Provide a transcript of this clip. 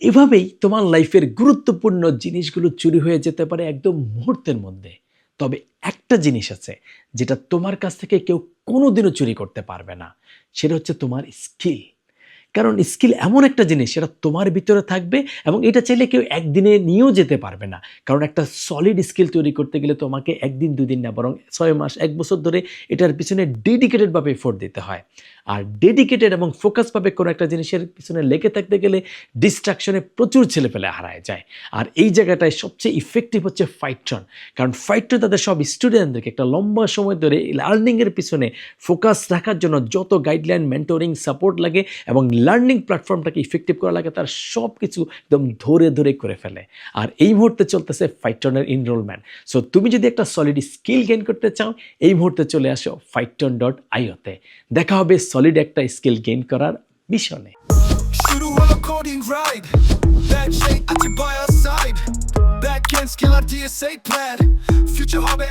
এভাবেই তোমার লাইফের গুরুত্বপূর্ণ জিনিসগুলো চুরি হয়ে যেতে পারে একদম মুহূর্তের মধ্যে। তবে একটা জিনিস আছে যেটা তোমার কাছ থেকে কেউ কোনোদিনও চুরি করতে পারবে না। সেটা হচ্ছে তোমার স্কিল। কারণ স্কিল এমন একটা জিনিস, সেটা তোমার ভিতরে থাকবে এবং এটা চাইলে কেউ একদিনে নিয়েও যেতে পারবে না। কারণ একটা সলিড স্কিল তৈরি করতে গেলে তোমাকে একদিন, দুদিন না, বরং ছয় মাস, এক বছর ধরে এটার পিছনে ডেডিকেটেডভাবে এফোর্ট দিতে হয়। আর ডেডিকেটেড এবং ফোকাসভাবে কোনো একটা জিনিসের পিছনে লেগে থাকতে গেলে ডিস্ট্রাকশনে প্রচুর ছেলে ছেলেপেলে হারায় যায়। আর এই জায়গাটায় সবচেয়ে ইফেক্টিভ হচ্ছে ফাইট্রন কারণ ফাইট্রন তাদের সব স্টুডেন্টদেরকে একটা লম্বা সময় ধরে লার্নিংয়ের পিছনে ফোকাস রাখার জন্য যত গাইডলাইন মেন্টরিং সাপোর্ট লাগে এবং লার্নিং প্ল্যাটফর্মটাকে ইফেক্টিভ করা লাগে, তার সব কিছু একদম ধরে ধরে করে ফেলে। আর এই মুহূর্তে চলতেছে ফাইট্রনের এনরোলমেন্ট সো তুমি যদি একটা সলিড স্কিল গেইন করতে চাও, এই মুহূর্তে চলে আসো ফাইট্রন ডট আইওতে দেখা হবে সলিড একটা স্কিল গেইন করার মিশনে। শুরু হলো coding ride back side back end skill future হবে